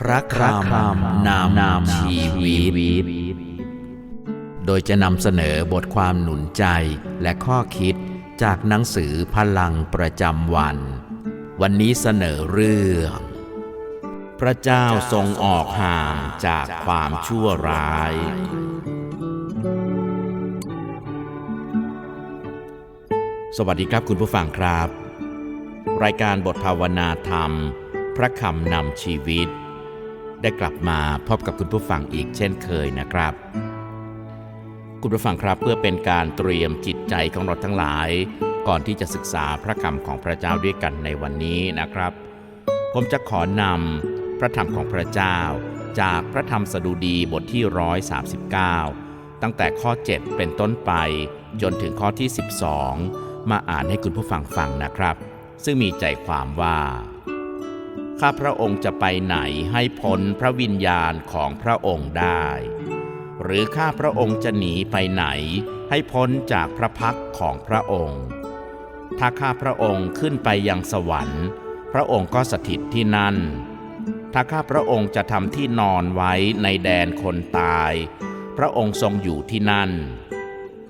พระคำนามนามชีวิต โดยจะนำเสนอบทความหนุนใจและข้อคิดจากหนังสือพลังประจำวัน วันนี้เสนอเรื่อง พระเจ้าทรงออกห่างจากความชั่วร้าย สวัสดีครับคุณผู้ฟังครับ รายการบทภาวนาธรรม พระคำนำชีวิต ได้กลับมาพบกับคุณผู้ฟังอีกเช่นเคยนะครับ คุณผู้ฟังครับเพื่อเป็นการเตรียมจิตใจของเราทั้งหลาย ก่อนที่จะศึกษาพระคำของพระเจ้าด้วยกันในวันนี้นะครับ ผมจะขอนำพระธรรมของพระเจ้า จากพระธรรมสดุดีบทที่ 139 ตั้งแต่ข้อ 7 เป็นต้นไป จนถึงข้อที่ 12 มาอ่านให้คุณผู้ฟังฟังนะครับ ซึ่งมีใจความว่า ข้าพระองค์จะไปไหนให้พ้นพระวิญญาณของพระองค์ได้ หรือข้าพระองค์จะหนีไปไหนให้พ้นจากพระพักของพระองค์ ถ้าข้าพระองค์ขึ้นไปยังสวรรค์ พระองค์ก็สถิตที่นั่น ถ้าข้าพระองค์จะทำที่นอนไว้ในแดนคนตาย พระองค์ทรงอยู่ที่นั่น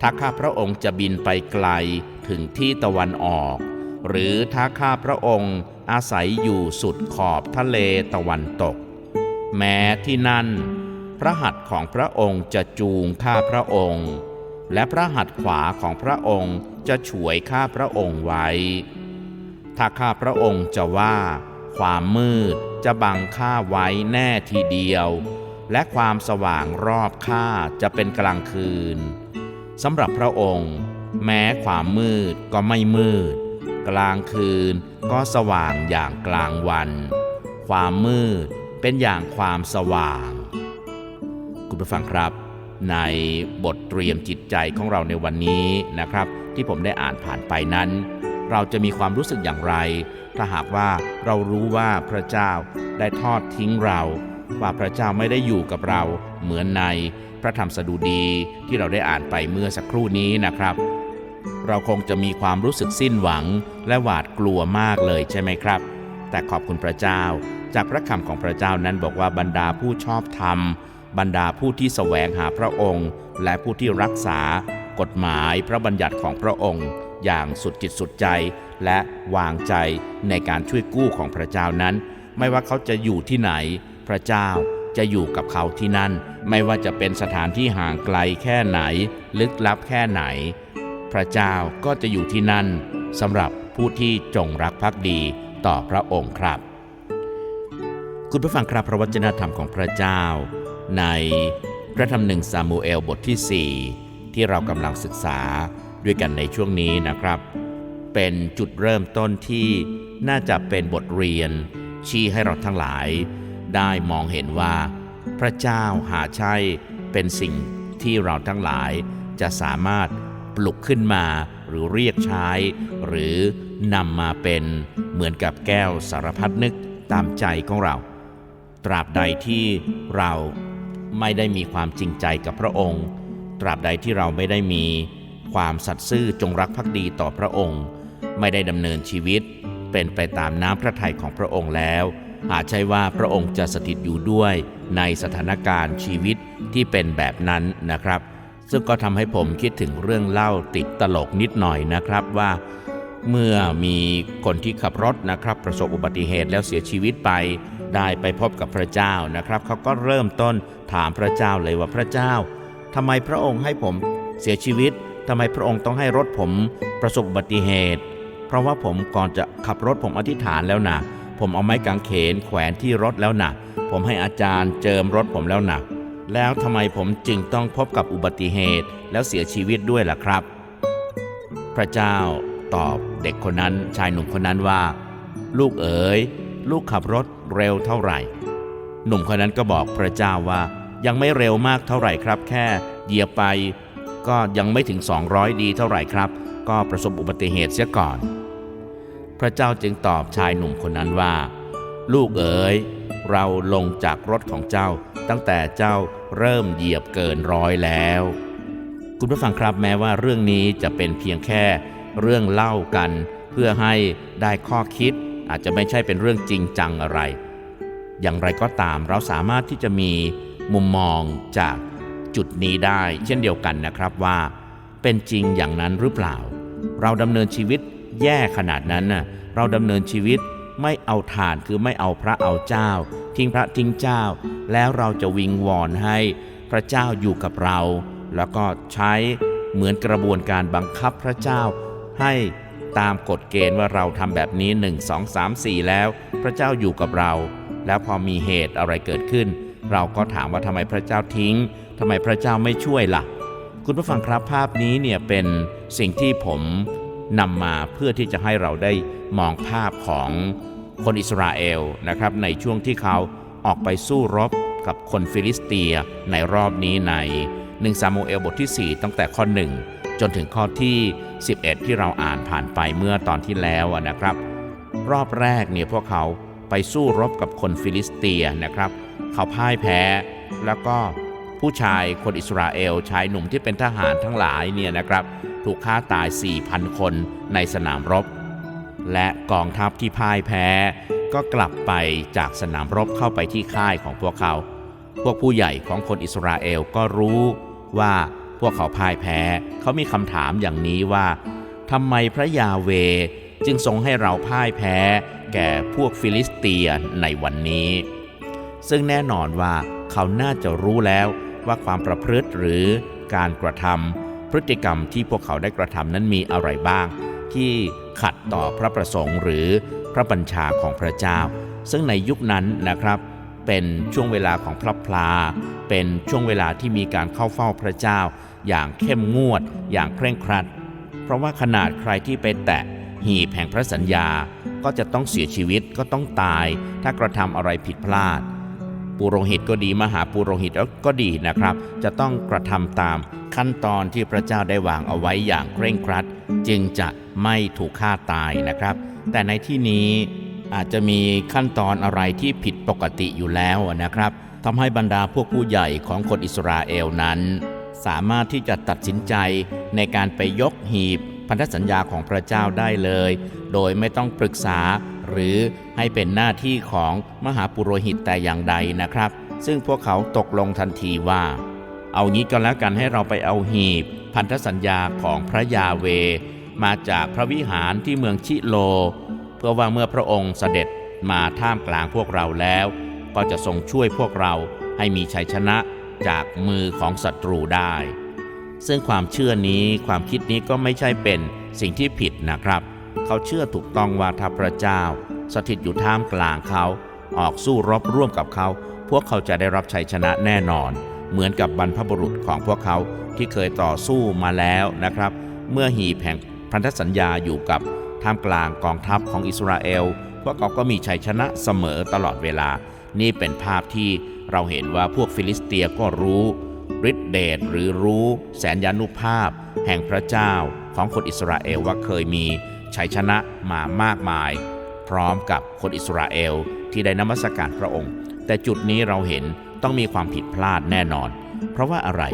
ถ้าข้าพระองค์จะบินไปไกลถึงที่ตะวันออก หรือถ้าข้าพระองค์อาศัยอยู่สุดขอบทะเลตะวันตก แม้ที่นั่น พระหัตถ์ของพระองค์จะจูงข้าพระองค์ และพระหัตถ์ขวาของพระองค์จะฉวยข้าพระองค์ไว้ ถ้าข้าพระองค์จะว่า ความมืดจะบังข้าไว้แน่ทีเดียว และความสว่างรอบข้าจะเป็นกลางคืนสำหรับพระองค์ แม้ความมืดก็ไม่มืด กลางคืนก็สว่างอย่างกลางวัน ความมืดเป็นอย่างความสว่าง คุณผู้ฟังครับ ในบทเตรียมจิตใจของเราในวันนี้นะครับ ที่ผมได้อ่านผ่านไปนั้น เราจะมีความรู้สึกอย่างไร ถ้าหากว่าเรารู้ว่าพระเจ้าได้ทอดทิ้งเรา ว่าพระเจ้าไม่ได้อยู่กับเราเหมือนในพระธรรมสดุดีที่เราได้อ่านไปเมื่อสักครู่นี้นะครับ เราคงจะมีความรู้สึกสิ้นหวังและหวาดกลัวมากเลยใช่ไหมครับ แต่ขอบคุณพระเจ้า จากพระคำของพระเจ้านั้นบอกว่าบรรดาผู้ชอบธรรม บรรดาผู้ที่แสวงหาพระองค์ และผู้ที่รักษากฎหมายพระบัญญัติของพระองค์ อย่างสุดจิตสุดใจ และวางใจในการช่วยกู้ของพระเจ้านั้น ไม่ว่าเขาจะอยู่ที่ไหน พระเจ้าจะอยู่กับเขาที่นั่น ไม่ว่าจะเป็นสถานที่ห่างไกลแค่ไหน ลึกลับแค่ไหน พระเจ้าก็จะอยู่ที่นั่นสำหรับผู้ที่จงรักภักดีต่อพระองค์ครับ คุณผู้ฟังครับพระวจนะธรรมของพระเจ้า ในพระธรรมหนึ่งซามูเอลบทที่ 4 ที่เรากำลังศึกษาด้วยกันในช่วงนี้นะครับ เป็นจุดเริ่มต้นที่น่าจะเป็นบทเรียน ชี้ให้เราทั้งหลาย ได้มองเห็นว่า พระเจ้าหาใช่เป็นสิ่งที่เราทั้งหลายจะสามารถ ปลุกขึ้นมาหรือเรียกใช้ หรือนำมาเป็นเหมือนกับแก้วสารพัดนึกตามใจของเรา ตราบใดที่เราไม่ได้มีความจริงใจกับพระองค์ ตราบใดที่เราไม่ได้มีความสัตย์ซื่อจงรักภักดีต่อพระองค์ ไม่ได้ดำเนินชีวิต เป็นไปตามน้ำพระทัยของพระองค์แล้วหาใช่ว่าพระองค์จะสถิตอยู่ด้วยในสถานการณ์ชีวิตที่เป็นแบบนั้นนะครับ ซึ่งก็ทำให้ผมคิดถึงเรื่องเล่าติดตลกนิดหน่อยนะครับว่า เมื่อมีคนที่ขับรถนะครับ ประสบอุบัติเหตุแล้วเสียชีวิตไป ได้ไปพบกับพระเจ้านะครับเขาก็เริ่มต้นถามพระเจ้าเลยว่าพระเจ้าทำไมพระองค์ให้ผมเสียชีวิตทำไมพระองค์ต้องให้รถผมประสบอุบัติเหตุ เพราะว่าผมก่อนจะขับรถผมอธิษฐานแล้วนะผมเอาไม้กางเขนแขวนที่รถแล้วนะผมให้อาจารย์เจิมรถผมแล้วนะ แล้วทำไมผมจึงต้องพบกับอุบัติเหตุแล้วเสียชีวิตด้วยล่ะครับ พระเจ้าตอบเด็กคนนั้นชายหนุ่มคนนั้นว่า ลูกเอ๋ย ลูกขับรถเร็วเท่าไหร่ หนุ่มคนนั้นก็บอกพระเจ้าว่ายังไม่เร็วมากเท่าไหร่ครับ แค่เหยียบไป ก็ยังไม่ถึง 200 ดีเท่าไหร่ครับ ก็ประสบอุบัติเหตุเสียก่อน พระเจ้าจึงตอบชายหนุ่มคนนั้นว่า ลูกเอ๋ย เราลงจากรถของเจ้า ตั้งแต่เจ้าเริ่มเหยียบเกินร้อยแล้ว คุณผู้ฟังครับแม้ว่าเรื่องนี้จะเป็นเพียงแค่เรื่องเล่ากัน เพื่อให้ได้ข้อคิด อาจจะไม่ใช่เป็นเรื่องจริงจังอะไร อย่างไรก็ตามเราสามารถที่จะมีมุมมองจากจุดนี้ได้ เช่นเดียวกันนะครับว่า เป็นจริงอย่างนั้นหรือเปล่า เราดำเนินชีวิตแย่ขนาดนั้นน่ะเราดำเนินชีวิต ไม่เอาทานคือไม่เอาพระเอาเจ้า ทิ้งพระทิ้งเจ้า แล้วเราจะวิงวอนให้พระเจ้าอยู่กับเรา แล้วก็ใช้เหมือนกระบวนการบังคับพระเจ้า ให้ตามกฎเกณฑ์ว่าเราทำแบบนี้ 1 2 3 4 แล้ว พระเจ้าอยู่กับเรา แล้วพอมีเหตุอะไรเกิดขึ้น เราก็ถามว่าทำไมพระเจ้าทิ้งทำไมพระเจ้าไม่ช่วยล่ะ คุณผู้ฟังครับภาพนี้เนี่ยเป็นสิ่งที่ผม นำมาเพื่อที่จะให้เราได้มองภาพของคนอิสราเอลนะครับ ในช่วงที่เขาออกไปสู้รบกับคนฟิลิสเตียในรอบนี้ใน1ซามูเอลบทที่ 4 ตั้งแต่ข้อ 1 จนถึงข้อที่ 11 ที่เราอ่านผ่านไปเมื่อตอนที่แล้วนะครับ รอบแรกเนี่ยพวกเขาไปสู้รบกับคนฟิลิสเตียนะครับ เขาพ่ายแพ้แล้วก็ผู้ชายคนอิสราเอลชายหนุ่มที่เป็นทหารทั้งหลายเนี่ยนะครับ ถูกฆ่าตาย 4,000 คนในสนามรบ และกองทัพที่พ่ายแพ้ ก็กลับไปจากสนามรบเข้าไปที่ค่ายของพวกเขา พวกผู้ใหญ่ของคนอิสราเอลก็รู้ว่าพวกเขาพ่ายแพ้ เขามีคำถามอย่างนี้ว่าทำไมพระยาเวจึงทรงให้เราพ่ายแพ้ แก่พวกฟิลิสเตียในวันนี้ ซึ่งแน่นอนว่าเขาน่าจะรู้แล้วว่าความประพฤติหรือการกระทำ พฤติกรรมที่พวกเขาได้กระทำนั้นมีอะไรบ้าง ที่ขัดต่อพระประสงค์หรือพระบัญชาของพระเจ้า ซึ่งในยุคนั้นนะครับ เป็นช่วงเวลาของพระพลา เป็นช่วงเวลาที่มีการเข้าเฝ้าพระเจ้า อย่างเข้มงวด อย่างเคร่งครัด เพราะว่าขนาดใครที่ไปแตะหีบแห่งพระสัญญา ก็จะต้องเสียชีวิตก็ต้องตาย ถ้ากระทำอะไรผิดพลาด ปุโรหิตก็ดีมหาปุโรหิตก็ดีนะครับ จะต้องกระทำตามขั้นตอนที่พระเจ้าได้วางเอาไว้อย่างเคร่งครัด จึงจะไม่ถูกฆ่าตายนะครับ แต่ในที่นี้อาจจะมีขั้นตอนอะไรที่ผิดปกติอยู่แล้วนะครับทำให้บรรดาพวกผู้ใหญ่ของคนอิสราเอลนั้น สามารถที่จะตัดสินใจในการไปยกหีบ พันธสัญญาของพระเจ้าได้เลย โดยไม่ต้องปรึกษา หรือให้เป็นหน้าที่ของมหาปุโรหิตแต่อย่างใดนะครับ ซึ่งพวกเขาตกลงทันทีว่า เอางี้ก็แล้วกันให้เราไปเอาหีบ พันธสัญญาของพระยาเว มาจากพระวิหารที่เมืองชิโล เพื่อว่าเมื่อพระองค์เสด็จมาท่ามกลางพวกเราแล้ว ก็จะทรงช่วยพวกเราให้มีชัยชนะจากมือของศัตรูได้ ซึ่งความเชื่อนี้ความคิดนี้ก็ไม่ใช่เป็นสิ่งที่ผิดนะครับ เขาเชื่อถูกต้องว่าถ้าพระเจ้า สถิตอยู่ท่ามกลางเขา ออกสู้รบร่วมกับเขา พวกเขาจะได้รับชัยชนะแน่นอน เหมือนกับบรรพบุรุษของพวกเขาที่เคยต่อสู้มาแล้วนะครับ เมื่อหีบแห่งพันธสัญญาอยู่กับท่ามกลางกองทัพของอิสราเอลพวกเขาก็มีชัยชนะเสมอตลอดเวลา นี่เป็นภาพที่เราเห็นว่าพวกฟิลิสเตียก็รู้ ฤทธิเดชหรือรู้แสนยานุภาพ แห่งพระเจ้าของคนอิสราเอลว่าเคยมีชัยชนะมามากมาย พร้อมกับคนอิสราเอลที่ได้นมัสการพระองค์ แต่จุดนี้เราเห็นต้องมีความผิดพลาดแน่นอน เพราะว่าอะไร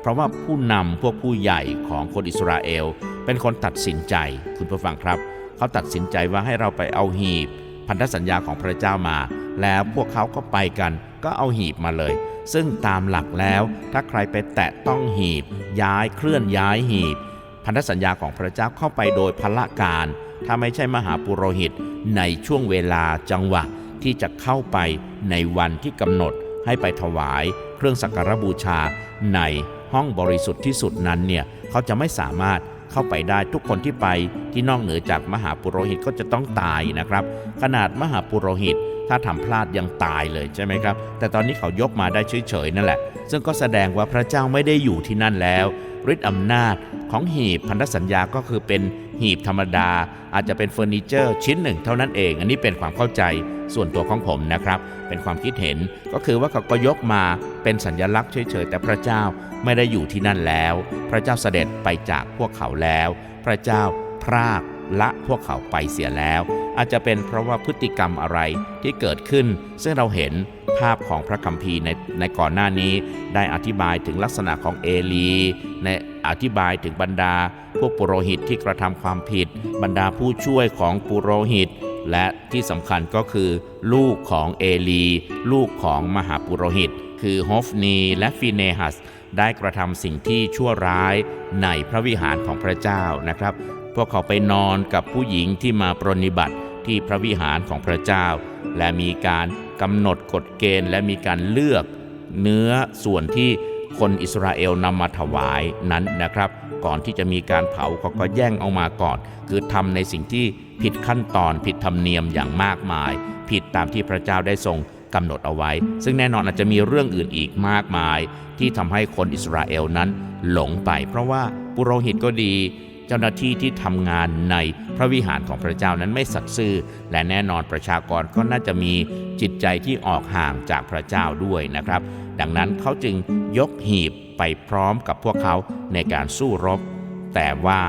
เพราะว่าผู้นำพวกผู้ใหญ่ของคนอิสราเอลเป็นคนตัดสินใจคุณผู้ฟังครับ เขาตัดสินใจว่าให้เราไปเอาหีบ พันธสัญญาของพระเจ้ามา แล้วพวกเขาก็ไปกัน ก็เอาหีบมาเลย ซึ่งตามหลักแล้ว ถ้าใครไปแตะต้องหีบ ย้ายเคลื่อนย้ายหีบ พันธสัญญาของพระเจ้าเข้าไปโดยพละการ ถ้าไม่ใช่มหาปุโรหิตในช่วงเวลาจังหวะที่จะเข้าไปในวันที่กำหนดให้ไปถวายเครื่องสักการบูชาในห้องบริสุทธิ์ที่สุดนั้นเนี่ยเขาจะไม่สามารถ เข้าไปได้ทุกคนที่ไปที่นอกเหนือจากมหาปุโรหิตก็จะต้องตายนะครับ ขนาดมหาปุโรหิตถ้าทำพลาดยังตายเลยใช่ไหมครับ แต่ตอนนี้เขายกมาได้เฉยๆนั่นแหละ ซึ่งก็แสดงว่าพระเจ้าไม่ได้อยู่ที่นั่นแล้ว ฤทธิ์อำนาจของหีบพันธสัญญาก็คือเป็นหีบธรรมดา อาจจะเป็นเฟอร์นิเจอร์ชิ้นหนึ่งเท่านั้นเอง อันนี้เป็นความเข้าใจส่วนตัวของผมนะครับ เป็นความคิดเห็นก็คือว่าเขาก็ยกมาเป็นสัญลักษณ์เฉยๆแต่พระเจ้าไม่ได้อยู่ที่นั่นแล้ว พระเจ้าเสด็จไปจากพวกเขาแล้ว พระเจ้าพรากละพวกเขาไปเสียแล้ว อาจจะเป็นเพราะว่าพฤติกรรมอะไรที่เกิดขึ้น ซึ่งเราเห็นภาพของพระคัมภีร์ในในก่อนหน้านี้ ได้อธิบายถึงลักษณะของเอลีในอธิบายถึงบรรดา พวกปุโรหิตที่กระทำความผิด บรรดาผู้ช่วยของปุโรหิต และที่สำคัญก็คือ ลูกของเอลี ลูกของมหาปุโรหิต คือฮอฟนีและฟิเนฮัสได้กระทำสิ่งที่ชั่วร้ายในพระวิหารของพระเจ้านะครับ พวกเขาไปนอนกับผู้หญิงที่มาปรนนิบัติ ที่พระวิหารของพระเจ้า และมีการกำหนดกฎเกณฑ์ และมีการเลือกเนื้อส่วนที่คนอิสราเอลนำมาถวายนั้นนะครับ ก่อนที่จะมีการเผาเขาก็แย่งเอามาก่อน คือทำในสิ่งที่ผิดขั้นตอนผิดธรรมเนียมอย่างมากมาย ผิดตามที่พระเจ้าได้ทรงกำหนดเอาไว้ ซึ่งแน่นอนอาจจะมีเรื่องอื่นอีกมากมาย ที่ทำให้คนอิสราเอลนั้นหลงไป เพราะว่าปุโรหิตก็ดี เจ้าหน้าที่ที่ทำงานในพระวิหารของพระเจ้านั้นไม่สัตย์ซื่อ และแน่นอนประชากรก็น่าจะมีจิตใจที่ออกห่างจากพระเจ้าด้วยนะครับ ดังนั้นเขาจึงยกหีบไปพร้อมกับพวกเขาในการสู้รบ แต่ว่า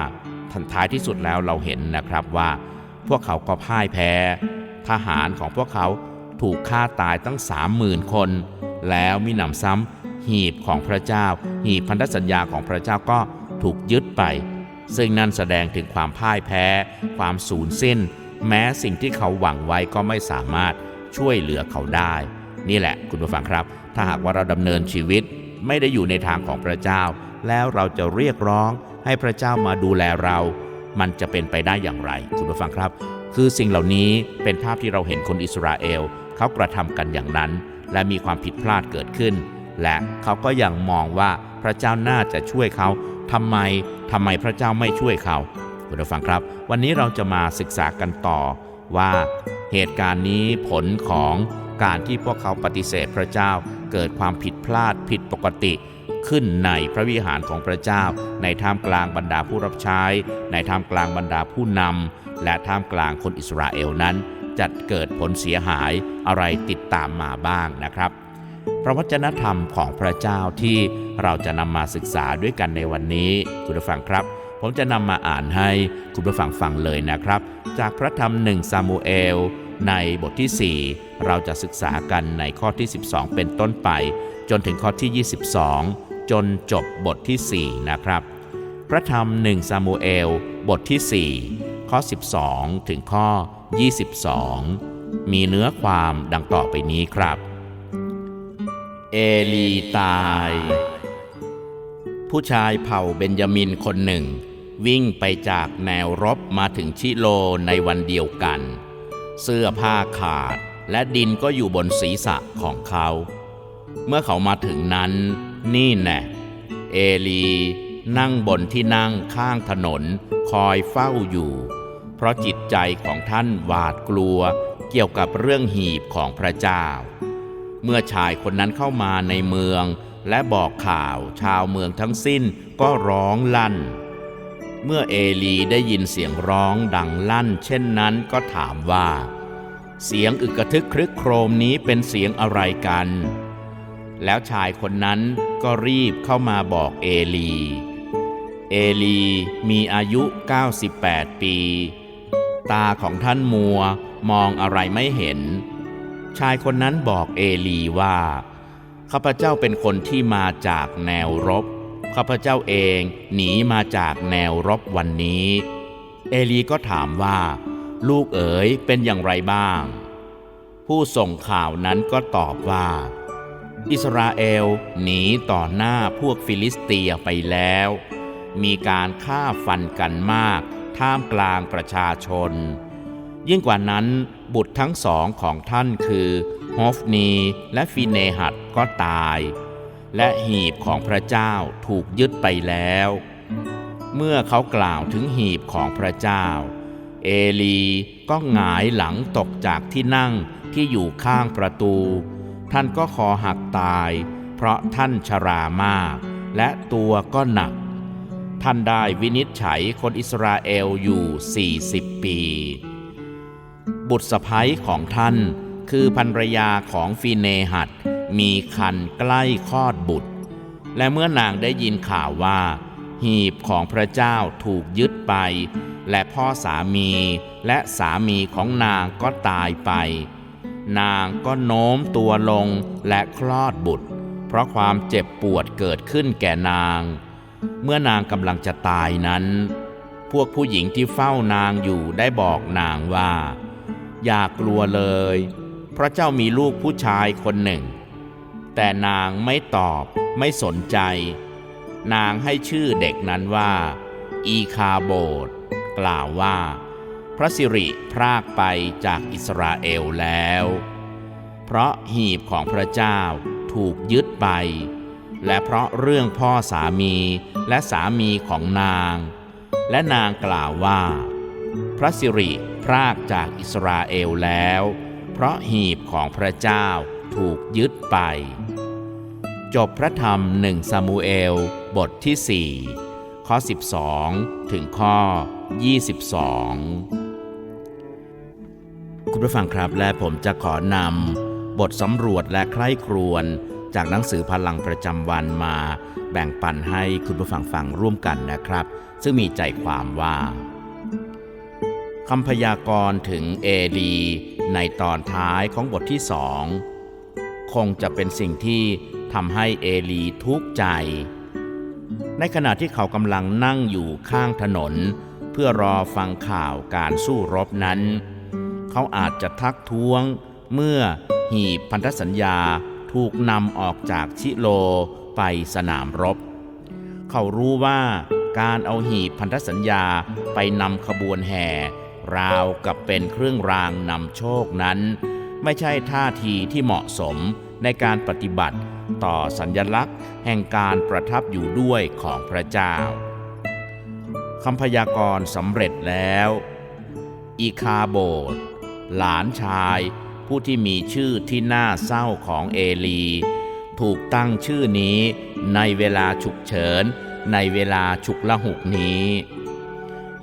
ทันท้ายที่สุดแล้วเราเห็นนะครับว่า พวกเขาก็พ่ายแพ้ ทหารของพวกเขาถูกฆ่าตายตั้งสามหมื่นคน แล้วมีหนำซ้ำหีบของพระเจ้า หีบพันธสัญญาของพระเจ้าก็ถูกยึดไป ซึ่งนั่นแสดงถึงความพ่ายแพ้ ความสูญสิ้น แม้สิ่งที่เขาหวังไว้ก็ไม่สามารถช่วยเหลือเขาได้ นี่แหละคุณผู้ฟังครับ ถ้าหากว่าเราดำเนินชีวิต ไม่ได้อยู่ในทางของพระเจ้า แล้วเราจะเรียกร้องให้พระเจ้ามาดูแลเรา มันจะเป็นไปได้อย่างไร คุณผู้ฟังครับ คือสิ่งเหล่านี้เป็นภาพที่เราเห็นคนอิสราเอลเขากระทำกันอย่างนั้น และมีความผิดพลาดเกิดขึ้น และเขาก็ยังมองว่าพระเจ้าน่าจะช่วยเขา ทำไมทำไมพระเจ้าไม่ช่วยเขาคุณผู้ฟังครับ วันนี้เราจะมาศึกษากันต่อว่าเหตุการณ์นี้ผลของการที่พวกเขาปฏิเสธพระเจ้าเกิดความผิดพลาดผิดปกติ ขึ้นในพระวิหารของพระเจ้า ในท่ามกลางบรรดาผู้รับใช้ ในท่ามกลางบรรดาผู้นำและท่ามกลางคนอิสราเอลนั้นจะเกิดผลเสียหายอะไรติดตามมาบ้างนะครับ พระวจนธรรมของพระเจ้าที่เราจะนำมาศึกษาด้วยกันในวันนี้ คุณผู้ฟังครับ ผมจะนำมาอ่านให้คุณผู้ฟังฟังเลยนะครับ จากพระธรรมหนึ่งซามูเอลในบทที่ 4 เราจะศึกษากันในข้อที่ 12 เป็นต้นไป จนถึงข้อที่ 22 จนจบบทที่ 4 นะครับ พระธรรมหนึ่งซามูเอลบทที่ 4 ข้อ 12 ถึงข้อ 22 มีเนื้อความดังต่อไปนี้ครับ เอลีตาย ผู้ชายเผ่าเบนยามินคนหนึ่ง วิ่งไปจากแนวรบมาถึงชิโลในวันเดียวกัน เสื้อผ้าขาดและดินก็อยู่บนศีรษะของเขา เมื่อเขามาถึงนั้นนี่แน่เอลีนั่งบนที่นั่งข้างถนนคอยเฝ้าอยู่ เพราะจิตใจของท่านหวาดกลัวเกี่ยวกับเรื่องหีบของพระเจ้า เมื่อชายคนนั้นเข้ามาในเมือง และบอกข่าวชาวเมืองทั้งสิ้นก็ร้องลั่น เมื่อเอลีได้ยินเสียงร้องดังลั่น เช่นนั้นก็ถามว่า เสียงอึกระทึกครึกโครมนี้เป็นเสียงอะไรกัน แล้วชายคนนั้นก็รีบเข้ามาบอกเอลี เอลีมีอายุ 98 ปี ตาของท่านมัวมองอะไรไม่เห็น ชายคนนั้นบอกเอลีว่า ข้าพเจ้าเป็นคนที่มาจากแนวรบ ข้าพเจ้าเองหนีมาจากแนวรบวันนี้ เอลีก็ถามว่า ลูกเอ๋ยเป็นอย่างไรบ้าง ผู้ส่งข่าวนั้นก็ตอบว่า อิสราเอลหนีต่อหน้าพวกฟิลิสเตียไปแล้ว มีการฆ่าฟันกันมาก ท่ามกลางประชาชน ยิ่งกว่านั้นบุตรทั้งสองของท่านคือฮอฟนีและฟิเนหัดก็ตาย และหีบของพระเจ้าถูกยึดไปแล้ว เมื่อเขากล่าวถึงหีบของพระเจ้า เอลีก็หงายหลังตกจากที่นั่งที่อยู่ข้างประตู ท่านก็คอหักตาย เพราะท่านชรามาก และตัวก็หนัก ท่านได้วินิจฉัยคนอิสราเอลอยู่ 40 ปี บุตรสะใภ้ของท่าน คือภรรยาของฟีเนหัดมีคันใกล้คลอดบุตร และเมื่อนางได้ยินข่าวว่า หีบของพระเจ้าถูกยึดไป และพ่อสามีและสามีของนางก็ตายไป นางก็โน้มตัวลงและคลอดบุตร เพราะความเจ็บปวดเกิดขึ้นแก่นาง เมื่อนางกำลังจะตายนั้น พวกผู้หญิงที่เฝ้านางอยู่ได้บอกนางว่า อย่ากลัวเลย เพราะเจ้ามีลูกผู้ชายคนหนึ่ง แต่นางไม่ตอบไม่สนใจ นางให้ชื่อเด็กนั้นว่า อีคาโบดกล่าวว่า พระสิริพรากไปจากอิสราเอลแล้ว เพราะหีบของพระเจ้าถูกยึดไป และเพราะเรื่องพ่อสามีและสามีของนาง และนางกล่าวว่า พระสิริ รากจากอิสราเอลแล้ว เพราะหีบของพระเจ้าถูกยึดไป จบพระธรรมหนึ่งซามูเอล บทที่ 4 ข้อ 12 ถึงข้อ 22 คุณผู้ฟังครับและผมจะขอนำบทสำรวจและใคร่ครวญจากหนังสือพลังประจำวันมาแบ่งปันให้คุณผู้ฟังฟังร่วมกันนะครับ ซึ่งมีใจความว่า คำพยากรณ์ถึงเอลีในตอนท้ายของบทที่สองคงจะเป็นสิ่งที่ทำให้เอลีทุกข์ใจ ในขณะที่เขากำลังนั่งอยู่ข้างถนน เพื่อรอฟังข่าวการสู้รบนั้น เขาอาจจะทักท้วงเมื่อหีบพันธสัญญาถูกนำออกจากชิโลไปสนามรบ เขารู้ว่าการเอาหีบพันธสัญญาไปนำขบวนแห่ ราวกับเป็นเครื่องรางนำโชคนั้น ไม่ใช่ท่าทีที่เหมาะสมในการปฏิบัติต่อสัญญลักษณ์แห่งการประทับอยู่ด้วยของพระเจ้าคำพยากรณ์สำเร็จแล้ว อีคาโบดหลานชายผู้ที่มีชื่อที่น่าเศร้าของเอลี ถูกตั้งชื่อนี้ในเวลาฉุกเฉินในเวลาฉุกละหุกนี้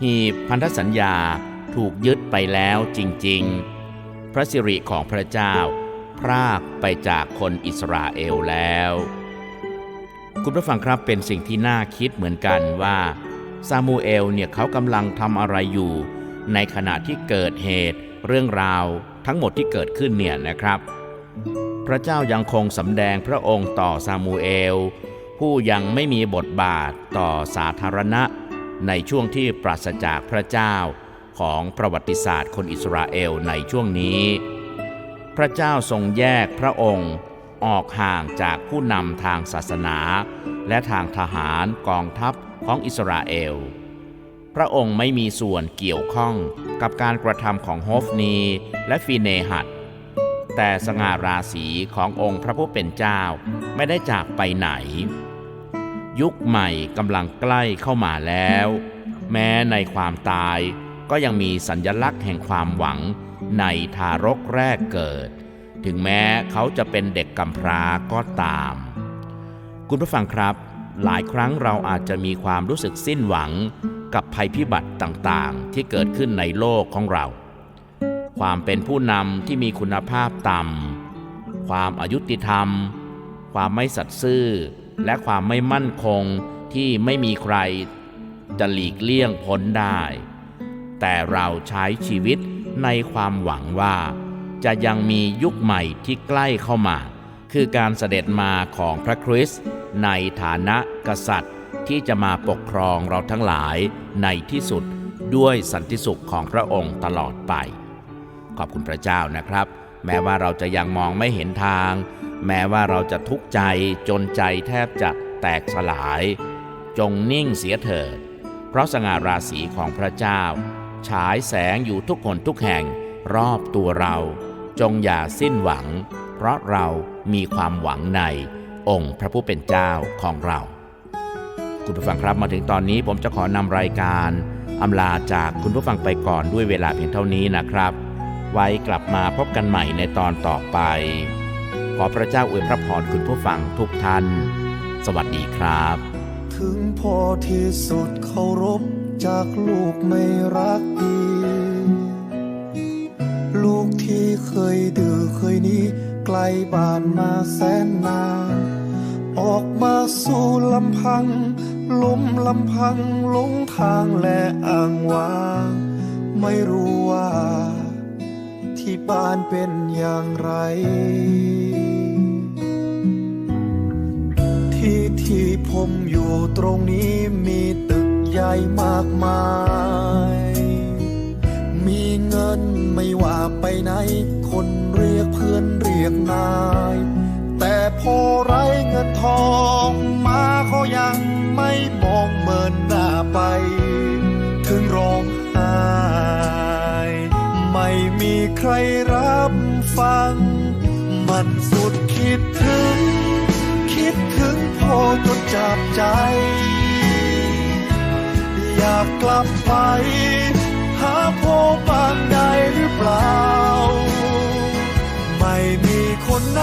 หีบพันธสัญญา ถูกยึดไปแล้วจริง ๆ พระสิริของพระเจ้า พรากไปจากคนอิสราเอลแล้ว คุณผู้ฟังครับเป็นสิ่งที่น่าคิดเหมือนกันว่าซามูเอลเนี่ยเขากำลังทำอะไรอยู่ ในขณะที่เกิดเหตุเรื่องราวทั้งหมดที่เกิดขึ้นเนี่ยนะครับ พระเจ้ายังคงสำแดงพระองค์ต่อซามูเอล ผู้ยังไม่มีบทบาทต่อสาธารณะ ในช่วงที่ปราศจากพระเจ้า ของประวัติศาสตร์คนอิสราเอลในช่วงนี้ พระเจ้าทรงแยกพระองค์ออกห่างจากผู้นำทางศาสนา และทางทหารกองทัพของอิสราเอล พระองค์ไม่มีส่วนเกี่ยวข้องกับการกระทำของโฮฟนีและฟีเนหัดแต่สง่าราศีขององค์พระผู้เป็นเจ้าไม่ได้จากไปไหน ยุคใหม่กำลังใกล้เข้ามาแล้ว แม้ในความตาย ก็ยังมีสัญญลักษณ์แห่งความหวังในทารกแรกเกิด ถึงแม้เขาจะเป็นเด็กกำพร้าก็ตาม คุณผู้ฟังครับ หลายครั้งเราอาจจะมีความรู้สึกสิ้นหวังกับภัยพิบัติต่างๆ ที่เกิดขึ้นในโลกของเรา ความเป็นผู้นำที่มีคุณภาพต่ำ ความอายุติธรรม ความไม่สัตย์ซื่อ และความไม่มั่นคงที่ไม่มีใครจะหลีกเลี่ยงพ้นได้ แต่เราใช้ชีวิตในความหวังว่า จะยังมียุคใหม่ที่ใกล้เข้ามา คือการเสด็จมาของพระคริสต์ในฐานะกษัตริย์ที่จะมาปกครองเราทั้งหลายในที่สุดด้วยสันติสุขของพระองค์ตลอดไป ขอบคุณพระเจ้านะครับ แม้ว่าเราจะยังมองไม่เห็นทาง แม้ว่าเราจะทุกข์ใจจนใจแทบจะแตกสลาย จงนิ่งเสียเถิด เพราะสง่าราศีของพระเจ้า ฉายแสงอยู่ทุกคนทุกแห่งรอบตัวเรา จงอย่าสิ้นหวัง เพราะเรามีความหวังในองค์พระผู้เป็นเจ้าของเรา คุณผู้ฟังครับมาถึงตอนนี้ผมจะขอนำรายการอำลาจากคุณผู้ฟังไปก่อนด้วยเวลาเพียงเท่านี้นะครับ ไว้กลับมาพบกันใหม่ในตอนต่อไป ขอพระเจ้าอวยพระพรคุณผู้ฟังทุกท่าน สวัสดีครับ ถึงพอที่สุดเคารพ จากลูกไม่รักดี ลูกที่เคยดื้อเคยนี้ไกลบ้านมาแสนนาน ออกมาสู่ลำพัง ล้มลำพังหลงทางและอ้างว้าง ไม่รู้ว่า ที่บ้านเป็นอย่างไรที่ที่ผมอยู่ตรงนี้มี ใหญ่มากมาย มีเงินไม่ว่าไปไหน คนเรียกเพื่อนเรียกนาย แต่พอไรเงินทองมาเขายังไม่มองเมินหน้าไป ถึงร้องไห้ไม่มีใครรับฟัง มันสุดคิดถึง คิดถึงพอจนจับใจ กลับไป หาพ่อบางใดหรือเปล่า ไม่มีคนไหน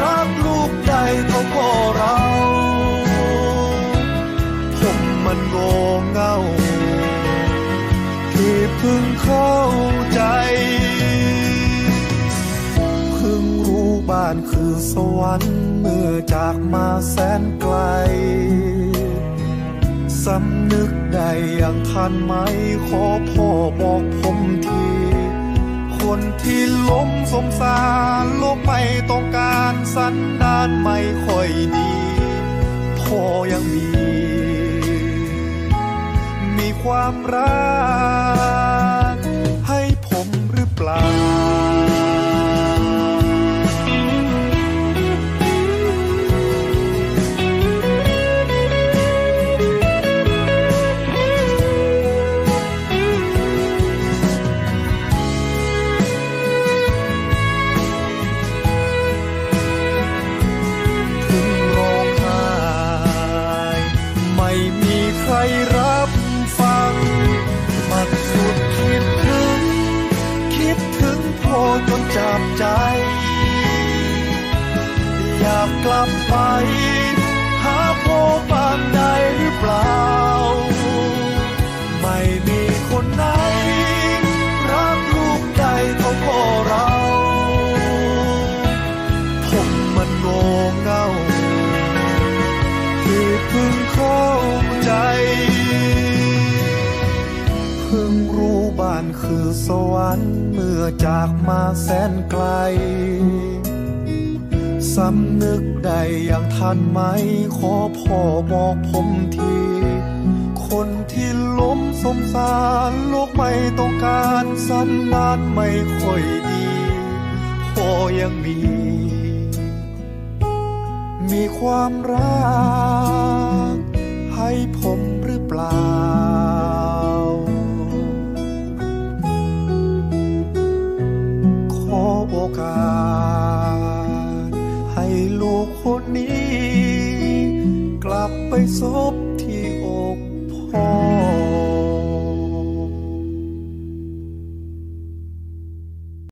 รักลูกใหญ่เท่าพ่อเรา ผมมันโง่เง่า ที่เพึ่งเข้าใจเพิ่งรู้บ้านคือสวรรค์เมื่อจากมาแสนไกล สำนึกได้อย่างทันไหม ขอพ่อบอกผมที คนที่ล้มสมสารโลกไม่ต้องการสันดานไม่ค่อยดี พ่อยังมี มีความรัก จับใจ อยากกลับไป หาพบบ้างใดหรือเปล่า ไม่มี คือสวรรค์เมื่อจากมาแสนไกล สำนึกได้อย่างทันไหม ขอพ่อบอกผมที คนที่ล้มสมสารโลกไม่ต้องการสันดานไม่ค่อยดีพ่อยังมี มีความรัก ให้ผมหรือเปล่า กาส ให้ลูกคนนี้ กลับไปซบที่อกพ่อ